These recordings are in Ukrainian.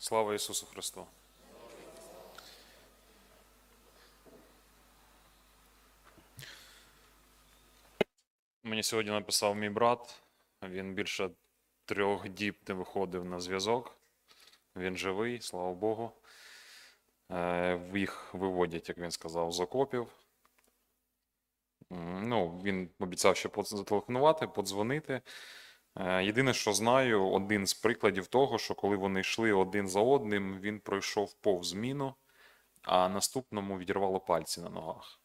Слава Ісусу Христу! Мені сьогодні написав мій брат. Він більше трьох діб не виходив на зв'язок. Він живий, слава Богу. Е, Їх виводять, як він сказав, з окопів. Ну, він обіцяв ще зателефонувати, подзвонити. Е, Єдине, що знаю, один з прикладів того, що коли вони йшли один за одним, він пройшов повз міну, а наступному відірвало пальці на ногах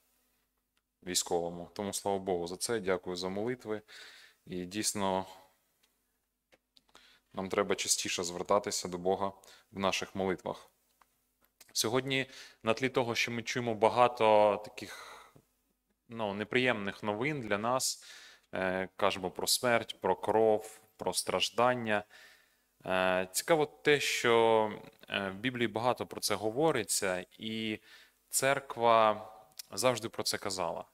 військовому. Тому слава Богу за це. Дякую за молитви. І дійсно нам треба частіше звертатися до Бога в наших молитвах. Сьогодні, на тлі того, що ми чуємо багато таких ну, неприємних новин для нас, кажемо про смерть, про кров, про страждання. Е, Цікаво те, що е, в Біблії багато про це говориться, і церква завжди про це казала.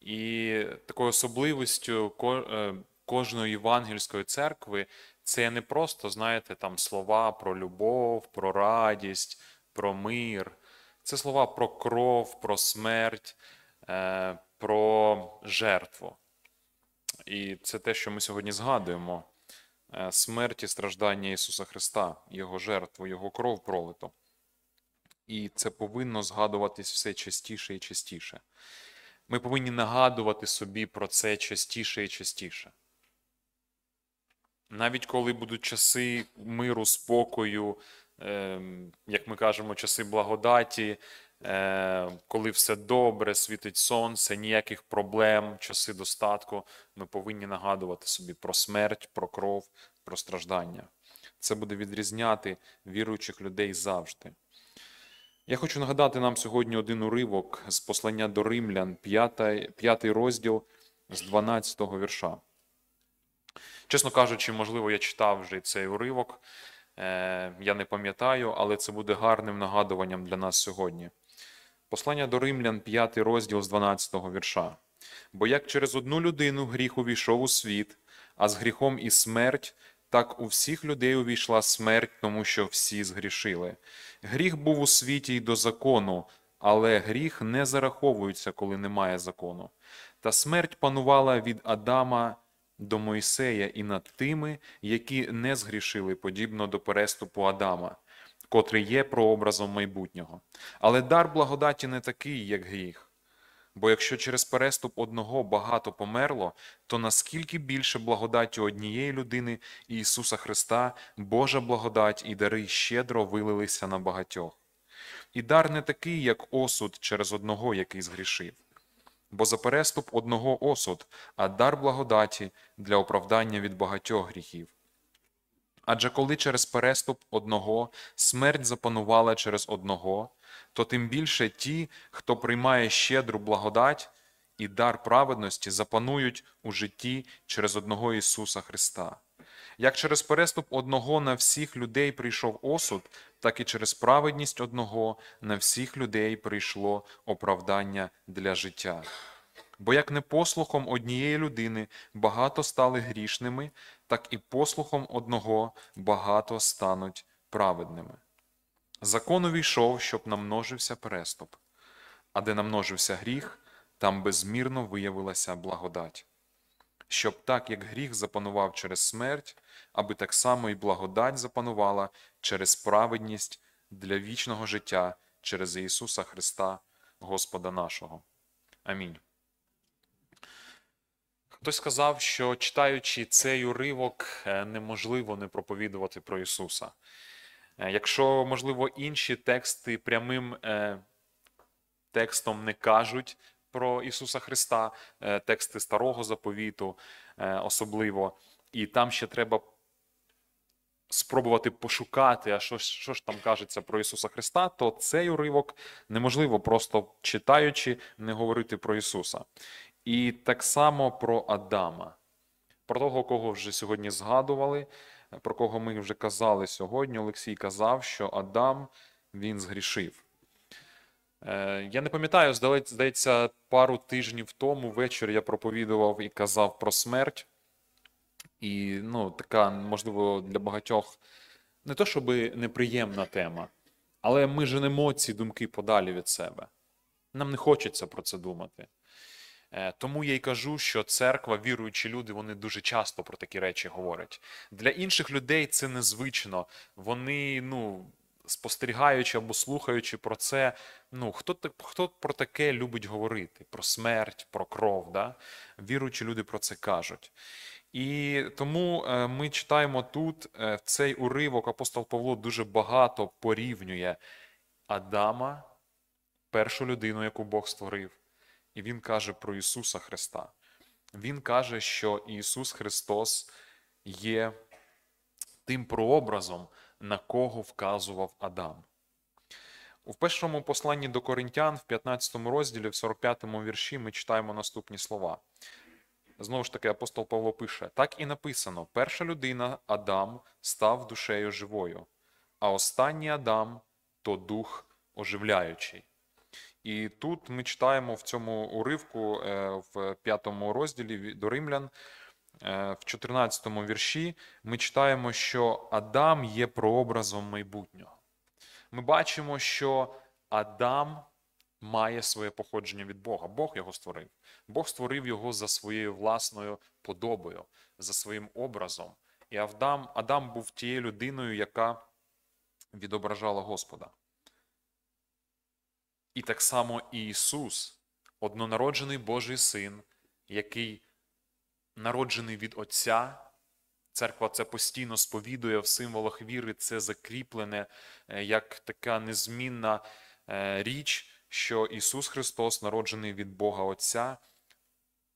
І такою особливістю е, кожної євангельської церкви це не просто, знаєте, там слова про любов, про радість, про мир. Це слова про кров, про смерть, е, про жертву. І це те, що ми сьогодні згадуємо: Е, смерть і страждання Ісуса Христа, Його жертву, Його кров пролито. І це повинно згадуватись все частіше і частіше. Ми повинні нагадувати собі про це частіше і частіше. Навіть коли будуть часи миру, спокою, ем, як ми кажемо, часи благодаті, коли все добре, світить сонце, ніяких проблем, часи достатку, ми повинні нагадувати собі про смерть, про кров, про страждання. Це буде відрізняти віруючих людей завжди. Я хочу нагадати нам сьогодні один уривок з послання до римлян, п'ятий, розділ з 12 вірша. Чесно кажучи, можливо, я читав вже цей уривок, е, я не пам'ятаю, але це буде гарним нагадуванням для нас сьогодні. Послання до римлян, 5 розділ з 12 вірша. Бо як через одну людину гріх увійшов у світ, а з гріхом і смерть, так у всіх людей увійшла смерть, тому що всі згрішили. Гріх був у світі й до закону, але гріх не зараховується, коли немає закону. Та смерть панувала від Адама до Мойсея і над тими, які не згрішили, подібно до переступу Адама, котрий є прообразом майбутнього. Але дар благодаті не такий, як гріх. Бо якщо через переступ одного багато померло, то наскільки більше благодаті однієї людини Ісуса Христа, Божа благодать і дари щедро вилилися на багатьох. І дар не такий, як осуд через одного, який згрішив. Бо за переступ одного осуд, а дар благодаті для оправдання від багатьох гріхів. Адже коли через переступ одного смерть запанувала через одного, то тим більше ті, хто приймає щедру благодать і дар праведності, запанують у житті через одного Ісуса Христа. Як через переступ одного на всіх людей прийшов осуд, так і через праведність одного на всіх людей прийшло оправдання для життя. Бо як не послухом однієї людини багато стали грішними, так і послухом одного багато стануть праведними. Закон увійшов, щоб намножився переступ, а де намножився гріх, там безмірно виявилася благодать. Щоб так, як гріх запанував через смерть, аби так само і благодать запанувала через праведність для вічного життя через Ісуса Христа, Господа нашого. Амінь. Хтось сказав, що читаючи цей уривок, е, неможливо не проповідувати про Ісуса. Е, Якщо, можливо, інші тексти прямим е, текстом не кажуть про Ісуса Христа, тексти Старого Заповіту особливо, і там ще треба спробувати пошукати, а що, що ж там кажеться про Ісуса Христа, то цей уривок неможливо просто читаючи не говорити про Ісуса. І так само про Адама, про того, кого вже сьогодні згадували, про кого ми вже казали сьогодні. Олексій казав, що Адам він згрішив. Е, Я не пам'ятаю, здається, пару тижнів тому ввечері я проповідував і казав про смерть. І ну, така, можливо, для багатьох не то, щоб неприємна тема, але ми женемо ці думки подалі від себе. Нам не хочеться про це думати. Е, Тому я й кажу, що церква, віруючі люди, вони дуже часто про такі речі говорять. Для інших людей це незвично. Вони, ну, спостерігаючи або слухаючи про це, ну, хто, хто про таке любить говорити? Про смерть, про кров. Да? Віруючі люди про це кажуть. І тому е, ми читаємо тут е, цей уривок апостол Павло дуже багато порівнює Адама, першу людину, яку Бог створив. І він каже про Ісуса Христа. Він каже, що Ісус Христос є тим прообразом, на кого вказував Адам. У першому посланні до Коринтян, в 15 розділі, в 45 вірші, ми читаємо наступні слова. Знову ж таки, апостол Павло пише: так і написано: перша людина, Адам, став душею живою, а останній Адам то дух оживляючий. І тут ми читаємо в цьому уривку е, в п'ятому розділі до Римлян, е, в 14 вірші, ми читаємо, що Адам є прообразом майбутнього. Ми бачимо, що Адам має своє походження від Бога. Бог його створив. Бог створив його за своєю власною подобою, за своїм образом. І Адам, Адам був тією людиною, яка відображала Господа. І так само і Ісус, однонароджений Божий Син, який народжений від Отця. Церква це постійно сповідує в символах віри, це закріплене е, як така незмінна е, річ, що Ісус Христос народжений від Бога Отця.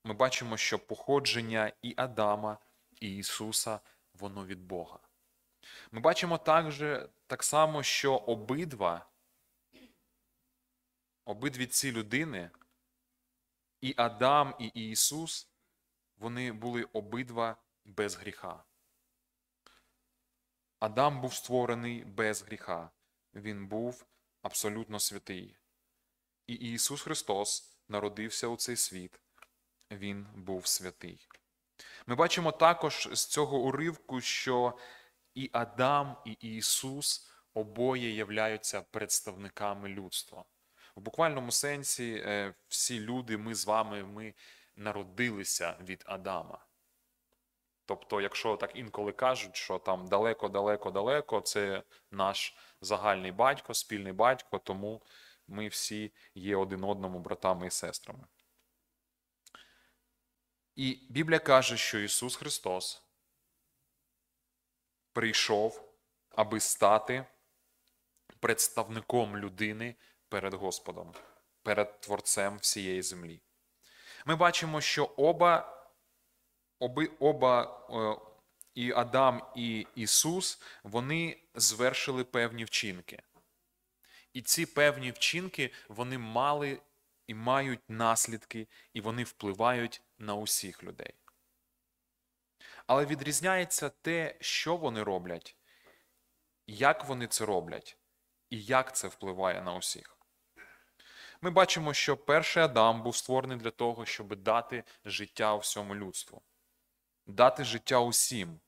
Ми бачимо, що походження і Адама, і Ісуса воно від Бога. Ми бачимо також, так само, що обидва обидві ці людини, і Адам, і Ісус, вони були обидва без гріха. Адам був створений без гріха. Він був абсолютно святий. І Ісус Христос народився у цей світ. Він був святий. Ми бачимо також з цього уривку, що і Адам, і Ісус обоє являються представниками людства. В буквальному сенсі, е, всі люди, ми з вами, ми народилися від Адама. Тобто, якщо так інколи кажуть, що там далеко, далеко, далеко, це наш загальний батько, спільний батько, тому ми всі є один одному братами і сестрами. І Біблія каже, що Ісус Христос прийшов, аби стати представником людини перед Господом, перед Творцем всієї землі. Ми бачимо, що оба, оби, оба е, і Адам, і Ісус, вони звершили певні вчинки. І ці певні вчинки вони мали і мають наслідки, і вони впливають на усіх людей. Але відрізняється те, що вони роблять, як вони це роблять, і як це впливає на усіх. Ми бачимо, що перший Адам був створений для того, щоб дати життя всьому людству, дати життя усім,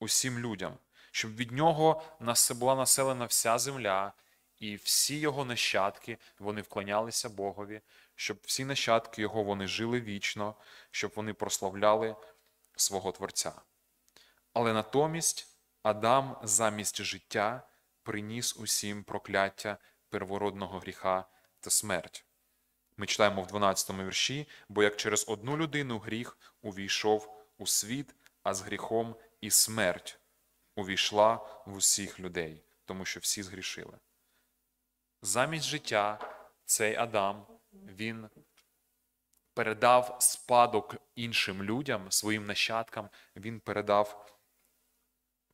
усім людям, щоб від нього була населена вся земля, і всі його нащадки вони вклонялися Богові, щоб всі нащадки його вони жили вічно, щоб вони прославляли свого Творця. Але натомість Адам замість життя приніс усім прокляття первородного гріха та смерть. Ми читаємо в 12 вірші, бо як через одну людину гріх увійшов у світ, а з гріхом і смерть увійшла в усіх людей, тому що всі згрішили. Замість життя цей Адам, він передав спадок іншим людям, своїм нащадкам, він передав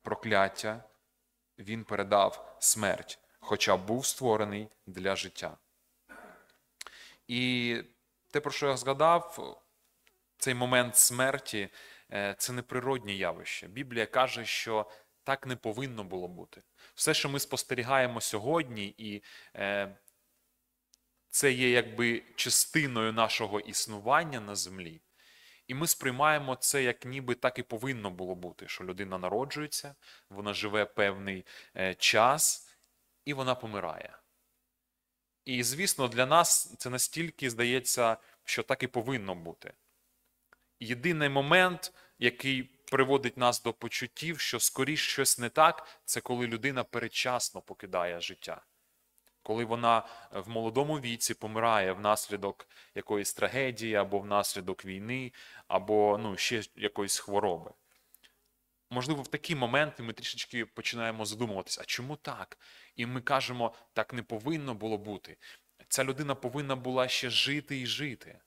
прокляття, він передав смерть, хоча був створений для життя. І те, про що я згадав, цей момент смерті е, це не природнє явище. Біблія каже, що так не повинно було бути. Все, що ми спостерігаємо сьогодні, і е, це є якби частиною нашого існування на землі. І ми сприймаємо це як ніби так і повинно було бути, що людина народжується, вона живе певний е, час і вона помирає. І, звісно, для нас це настільки здається, що так і повинно бути. Єдиний момент, який приводить нас до почуттів, що скоріш щось не так, це коли людина передчасно покидає життя. Коли вона в молодому віці помирає внаслідок якоїсь трагедії, або внаслідок війни, або ну, ще якоїсь хвороби. Можливо, в такі моменти ми трішечки починаємо задумуватися, а чому так? І ми кажемо, так не повинно було бути. Ця людина повинна була ще жити і жити.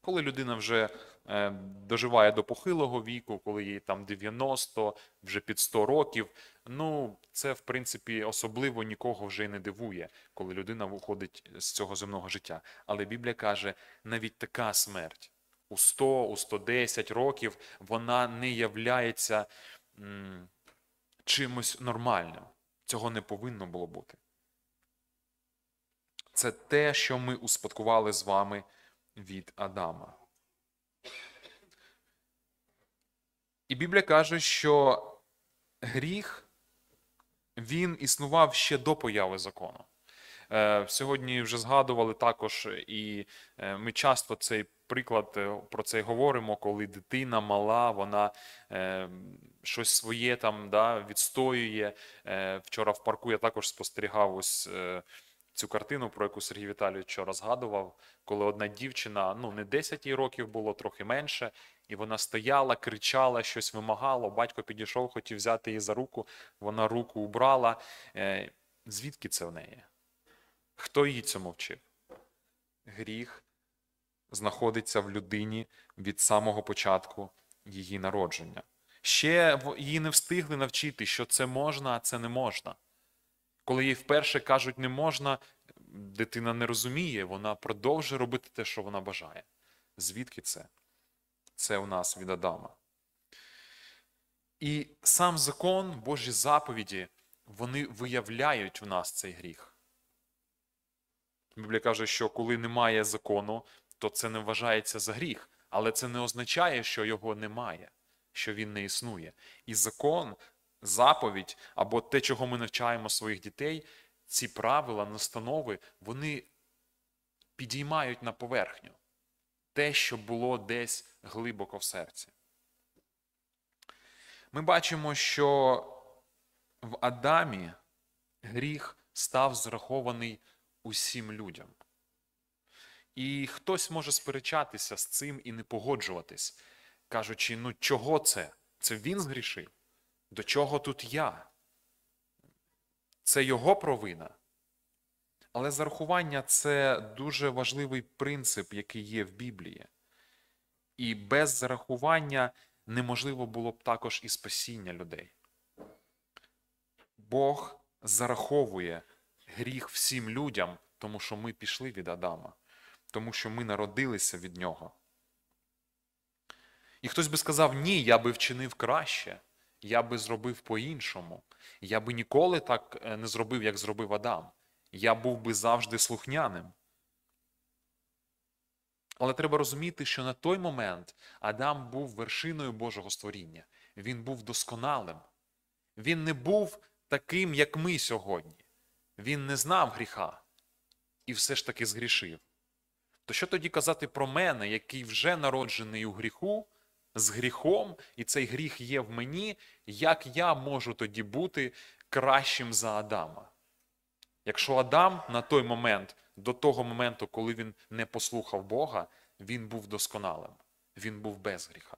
Коли людина вже е, доживає до похилого віку, коли їй там 90, вже під 100 rokів, ну це в принципі особливо нікого вже й не дивує, коли людина виходить з цього земного життя. Але Біблія каже, навіть така смерть у 100, у 110 років вона не являється м, чимось нормальним. Цього не повинно було бути. Це те, що ми успадкували з вами від Адама. І Біблія каже, що гріх він існував ще до появи закону. Е, Сьогодні вже згадували також, і е, ми часто цей приклад е, про це говоримо, коли дитина мала, вона е, щось своє там да, відстоює. Е, Вчора в парку я також спостерігав ось. е, Цю картину, про яку Сергій Віталійович вчора згадував, коли одна дівчина, ну не 10 їй років було, трохи менше, і вона стояла, кричала, щось вимагала. Батько підійшов, хотів взяти її за руку. Вона руку убрала. Е, Звідки це в неї? Хто її цьому вчив? Гріх знаходиться в людині від самого початку її народження. Ще її не встигли навчити, що це можна, а це не можна. Коли їй вперше кажуть не можна, дитина не розуміє, вона продовжує робити те, що вона бажає. Звідки це? Це у нас від Адама. І сам закон, Божі заповіді, вони виявляють в нас цей гріх. Біблія каже, що коли немає закону, то це не вважається за гріх, але це не означає, що його немає, що він не існує. І закон, заповідь або те, чого ми навчаємо своїх дітей, ці правила, настанови, вони підіймають на поверхню те, що було десь глибоко в серці. Ми бачимо, що в Адамі гріх став зрахований усім людям. І хтось може сперечатися з цим і не погоджуватись, кажучи, ну чого це? Це він згрішив? До чого тут я? Це його провина. Але зарахування це дуже важливий принцип, який є в Біблії. І без зарахування неможливо було б також і спасіння людей. Бог зараховує гріх всім людям, тому що ми пішли від Адама, тому що ми народилися від нього. І хтось би сказав, ні, я би вчинив краще, я би зробив по-іншому. Я би ніколи так е, не зробив, як зробив Адам. Я був би завжди слухняним. Але треба розуміти, що на той момент Адам був вершиною Божого створіння. Він був досконалим. Він не був таким, як ми сьогодні. Він не знав гріха і все ж таки згрішив. То що тоді казати про мене, який вже народжений у гріху, з гріхом, і цей гріх є в мені, як я можу тоді бути кращим за Адама? Якщо Адам на той момент, до того моменту, коли він не послухав Бога, він був досконалим, він був без гріха.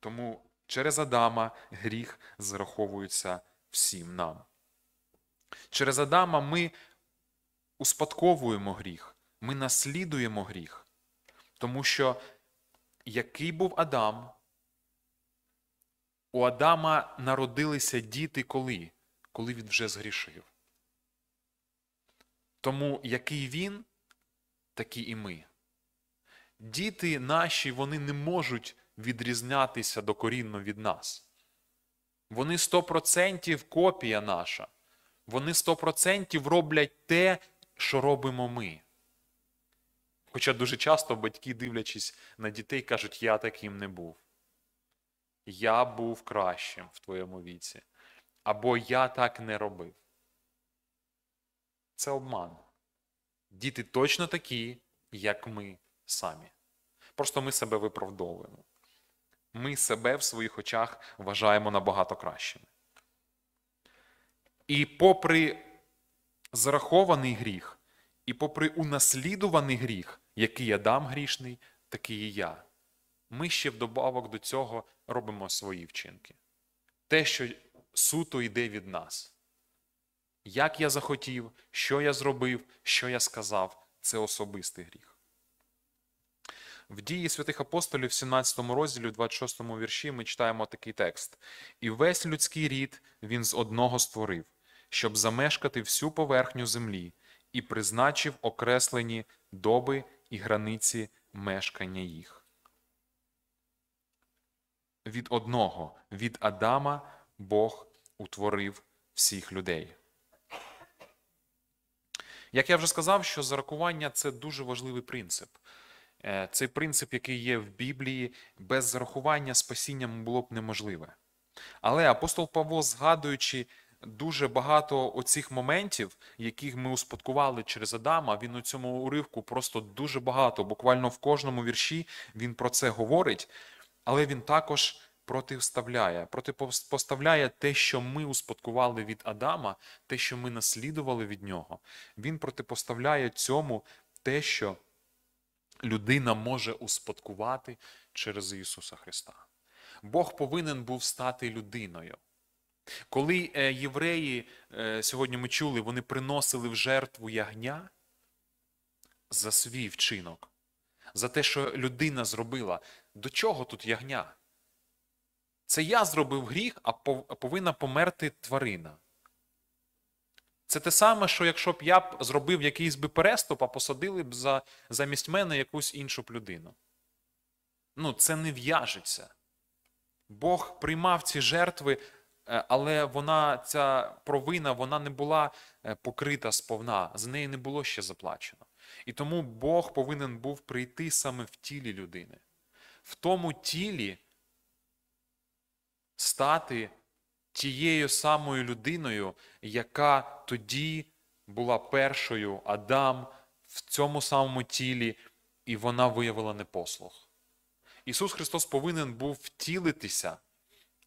Тому через Адама гріх зараховується всім нам. Через Адама ми успадковуємо гріх, ми наслідуємо гріх. Тому що який був Адам? У Адама народилися діти коли? Коли він вже згрішив. Тому який він, такі і ми. Діти наші, вони не можуть відрізнятися докорінно від нас. Вони 100% копія наша. Вони 100% роблять те, що робимо ми. Хоча дуже часто батьки, дивлячись на дітей, кажуть, я таким не був. Я був кращим в твоєму віці. Або я так не робив. Це обман. Діти точно такі, як ми самі. Просто ми себе виправдовуємо. Ми себе в своїх очах вважаємо набагато кращими. І попри зарахований гріх, і попри унаслідуваний гріх, який Адам грішний, такий і я, ми ще вдобавок до цього робимо свої вчинки. Те, що суто йде від нас. Як я захотів, що я зробив, що я сказав, це особистий гріх. В дії святих апостолів, в 17 розділі, 26 вірші, ми читаємо такий текст: І весь людський рід він з одного створив, щоб замешкати всю поверхню землі, і призначив окреслені доби і границі мешкання їх. Від одного, від Адама, Бог утворив всіх людей. Як я вже сказав, що зарахування це дуже важливий принцип. Е, Цей принцип, який є в Біблії, без зарахування спасінням було б неможливе. Але апостол Павло, згадуючи дуже багато оцих моментів, яких ми успадкували через Адама, він у цьому уривку просто дуже багато, буквально в кожному вірші він про це говорить, але він також протиставляє, протипоставляє те, що ми успадкували від Адама, те, що ми наслідували від нього. Він протипоставляє цьому те, що людина може успадкувати через Ісуса Христа. Бог повинен був стати людиною. Коли е, євреї, е, сьогодні ми чули, вони приносили в жертву ягня за свій вчинок, за те, що людина зробила, до чого тут ягня? Це я зробив гріх, а повинна померти тварина. Це те саме, що якщо б я б зробив якийсь би переступ, а посадили б за, замість мене якусь іншу б людину. Ну, це не в'яжеться. Бог приймав ці жертви, але вона, ця провина вона не була е, покрита сповна, за неї не було ще заплачено. І тому Бог повинен був прийти саме в тілі людини. В тому тілі стати тією самою людиною, яка тоді була першою Адам в цьому самому тілі, і вона виявила непослух. Ісус Христос повинен був втілитися,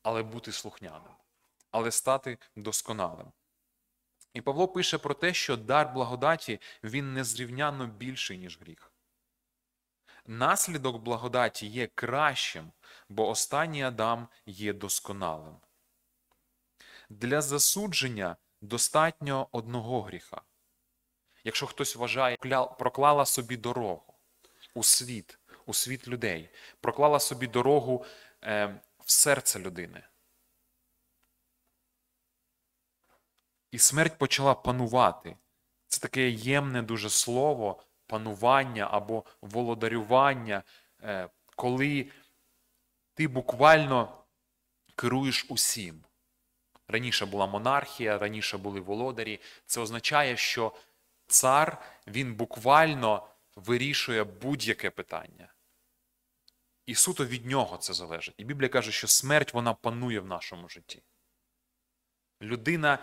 але бути слухняним, але стати досконалим. І Павло пише про те, що дар благодаті він незрівняно більший, ніж гріх. Наслідок благодаті є кращим, бо останній Адам є досконалим. Для засудження достатньо одного гріха. Якщо хтось вважає, проклала собі дорогу у світ, у світ людей, проклала собі дорогу е, в серце людини. І смерть почала панувати. Це таке ємне дуже слово панування або володарювання, е, коли ти буквально керуєш усім. Раніше була монархія, раніше були володарі. Це означає, що цар він буквально вирішує будь-яке питання. І суто від нього це залежить. І Біблія каже, що смерть вона панує в нашому житті. Людина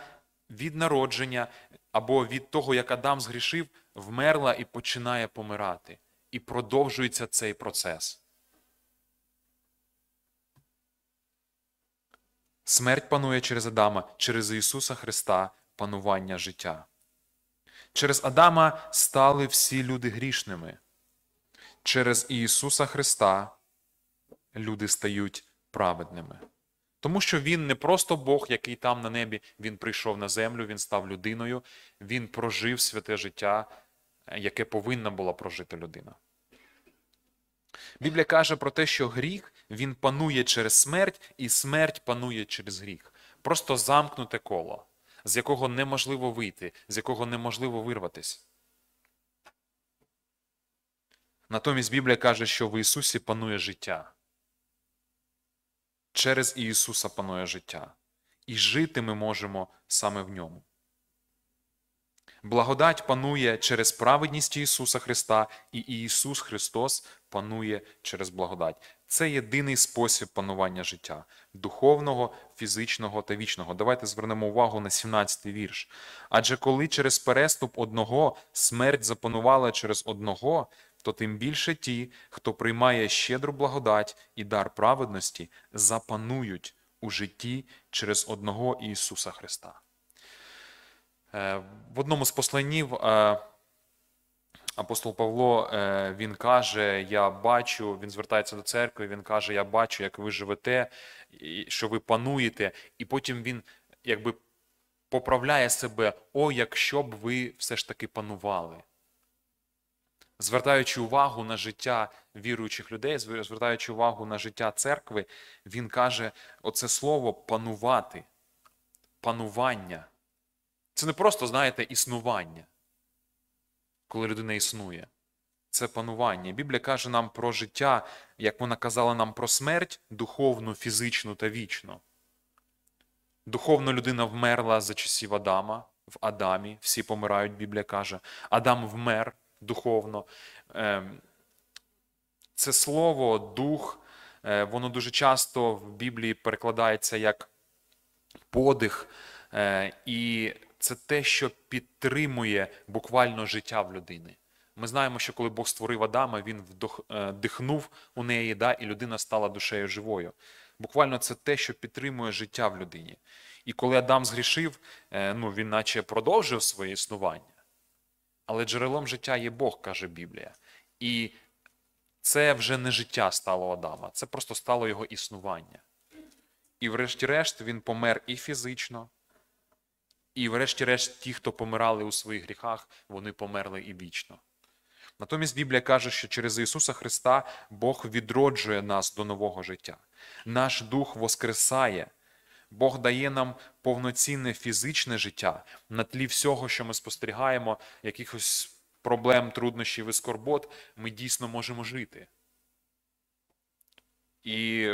від народження або від того, як Адам згрішив, вмерла і починає помирати. І продовжується цей процес. Смерть панує через Адама, через Ісуса Христа панування життя. Через Адама стали всі люди грішними. Через Ісуса Христа люди стають праведними. Тому що Він не просто Бог, який там на небі, Він прийшов на землю, Він став людиною, Він прожив святе життя, яке повинна була прожити людина. Біблія каже про те, що гріх він панує через смерть, і смерть панує через гріх. Просто замкнуте коло, з якого неможливо вийти, з якого неможливо вирватися. Натомість Біблія каже, що в Ісусі панує життя. Через Ісуса панує життя. І жити ми можемо саме в ньому. Благодать панує через праведність Ісуса Христа, і Ісус Христос панує через благодать. Це єдиний спосіб панування життя духовного, фізичного та вічного. Давайте звернемо увагу на 17-й вірш. Адже коли через переступ одного смерть запанувала через одного, то тим більше ті, хто приймає щедру благодать і дар праведності, запанують у житті через одного Ісуса Христа. Е, В одному з посланів е, апостол Павло е, він каже: Я бачу, він звертається до церкви, він каже: Я бачу, як ви живете, що ви пануєте, і потім він якби поправляє себе: о, якщо б ви все ж таки панували. Звертаючи увагу на життя віруючих людей, звертаючи увагу на життя церкви, він каже: оце слово панувати, панування. Це не просто, знаєте, існування, коли людина існує. Це панування. Біблія каже нам про життя, як вона казала нам про смерть духовну, фізичну та вічну. Духовно людина вмерла за часів Адама, в Адамі, всі помирають, Біблія каже. Адам вмер духовно. Ем, Це слово, дух, е, воно дуже часто в Біблії перекладається як подих. Е, І це те, що підтримує буквально життя в людини. Ми знаємо, що коли Бог створив Адама, він вдох, е, у неї, да, і людина стала душею живою. Буквально це те, що підтримує життя в людині. І коли Адам згрішив, ну, він наче продовжив своє існування. Але джерелом життя є Бог, каже Біблія. І це вже не життя стало Адама, це просто стало його існування. І врешті-решт він помер і фізично, і врешті-решт ті, хто помирали у своїх гріхах, вони померли і вічно. Натомість Біблія каже, що через Ісуса Христа Бог відроджує нас до нового життя. Наш дух воскресає. Бог дає нам повноцінне фізичне життя на тлі всього, що ми спостерігаємо, якихось проблем, труднощів і скорбот, ми дійсно можемо жити. І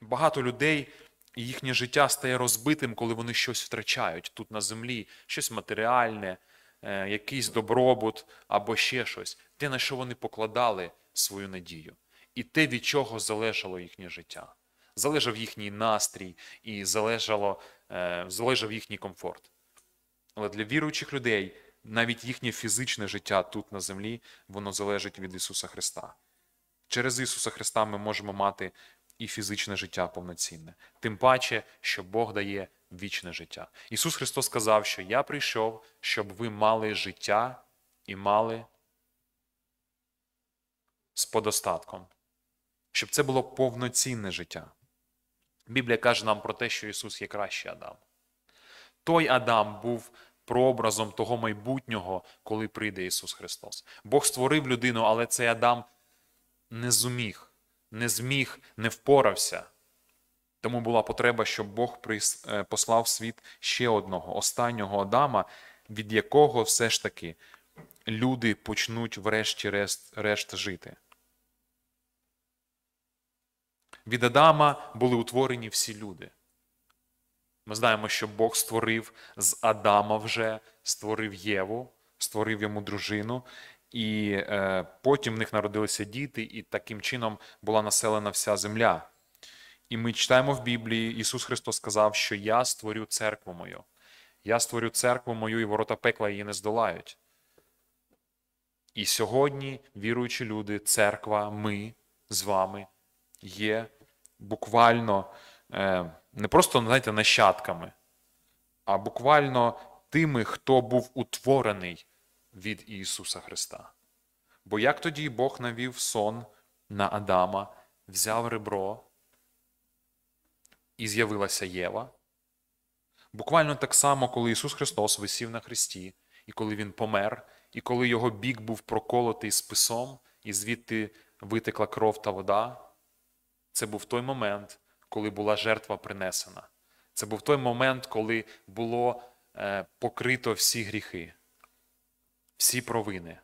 багато людей, їхнє життя стає розбитим, коли вони щось втрачають тут на землі, щось матеріальне, е, якийсь добробут або ще щось, те, на що вони покладали свою надію, і те, від чого залежало їхнє життя. Залежав їхній настрій і залежало, е, залежав їхній комфорт. Але для віруючих людей навіть їхнє фізичне життя тут на землі, воно залежить від Ісуса Христа. Через Ісуса Христа ми можемо мати і фізичне життя повноцінне. Тим паче, що Бог дає вічне життя. Ісус Христос сказав, що я прийшов, щоб ви мали життя і мали з подостатком, щоб це було повноцінне життя. Біблія каже нам про те, що Ісус є кращий Адам. Той Адам був прообразом того майбутнього, коли прийде Ісус Христос. Бог створив людину, але цей Адам не зуміг, не зміг, не впорався. Тому була потреба, щоб Бог е, послав в світ ще одного, останнього Адама, від якого все ж таки люди почнуть врешті-решт решт жити. Від Адама були утворені всі люди. Ми знаємо, що Бог створив з Адама вже, створив Єву, створив йому дружину, і е, потім в них народилися діти, і таким чином була населена вся земля. І ми читаємо в Біблії, Ісус Христос сказав, що я створю церкву мою. Я створю церкву мою, і ворота пекла її не здолають. І сьогодні віруючі люди, церква, ми з вами є буквально е, не просто знаєте, нащадками, а буквально тими, хто був утворений від Ісуса Христа. Бо як тоді Бог навів сон на Адама, взяв ребро і з'явилася Єва. Буквально так само, коли Ісус Христос висів на хресті, і коли Він помер, і коли його бік був проколотий списом, і звідти витекла кров та вода, це був той момент, коли була жертва принесена. Це був той момент, коли було е, покрито всі гріхи, всі провини.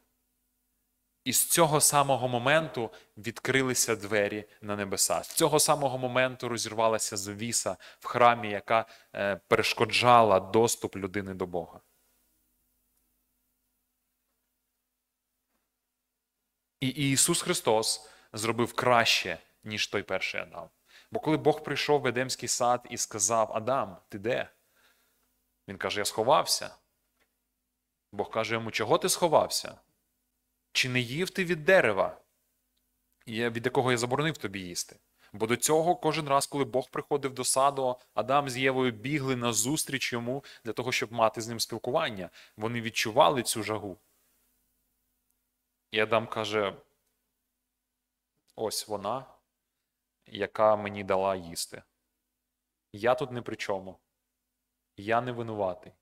І з цього самого моменту відкрилися двері на небеса. З цього самого моменту розірвалася завіса в храмі, яка е, перешкоджала доступ людини до Бога. І Ісус Христос зробив краще, ніж той перший Адам. Бо коли Бог прийшов в Едемський сад і сказав: Адам, ти де? Він каже: Я сховався. Бог каже йому, чого ти сховався? Чи не їв ти від дерева, від якого я заборонив тобі їсти? Бо до цього кожен раз, коли Бог приходив до саду, Адам з Євою бігли назустріч йому для того, щоб мати з ним спілкування. Вони відчували цю жагу. І Адам каже: ось вона, яка мені дала їсти. Я тут не при чому. Я не винуватий.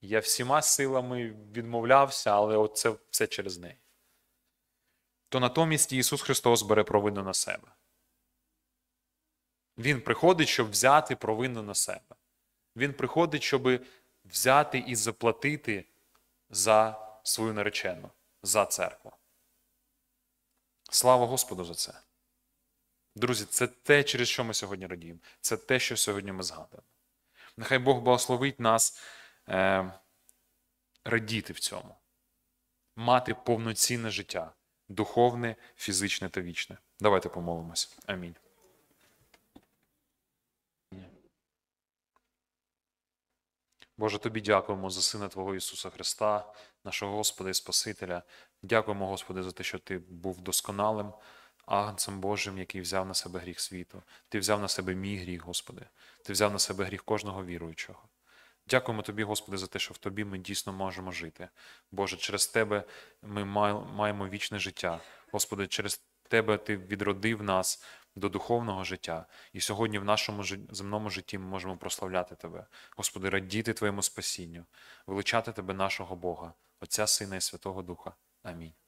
Я всіма силами відмовлявся, але це все через неї. То натомість Ісус Христос бере провину на себе. Він приходить, щоб взяти провину на себе. Він приходить, щоб взяти і заплатити за свою наречену, за церкву. Слава Господу за це. Друзі, це те, через що ми сьогодні радіємо. Це те, що сьогодні ми згадуємо. Нехай Бог благословить нас е, радіти в цьому, мати повноцінне життя, духовне, фізичне та вічне. Давайте помолимось. Амінь. Боже, тобі дякуємо за Сина Твого Ісуса Христа, нашого Господа і Спасителя. Дякуємо, Господи, за те, що Ти був досконалим агнцем Божим, який взяв на себе гріх світу. Ти взяв на себе мій гріх, Господи. Ти взяв на себе гріх кожного віруючого. Дякуємо Тобі, Господи, за те, що в Тобі ми дійсно можемо жити. Боже, через Тебе ми маємо вічне життя. Господи, через Тебе Ти відродив нас до духовного життя. І сьогодні в нашому земному житті ми можемо прославляти Тебе. Господи, радіти Твоєму спасінню, величати Тебе, нашого Бога, Отця, Сина і Святого Духа. Амінь.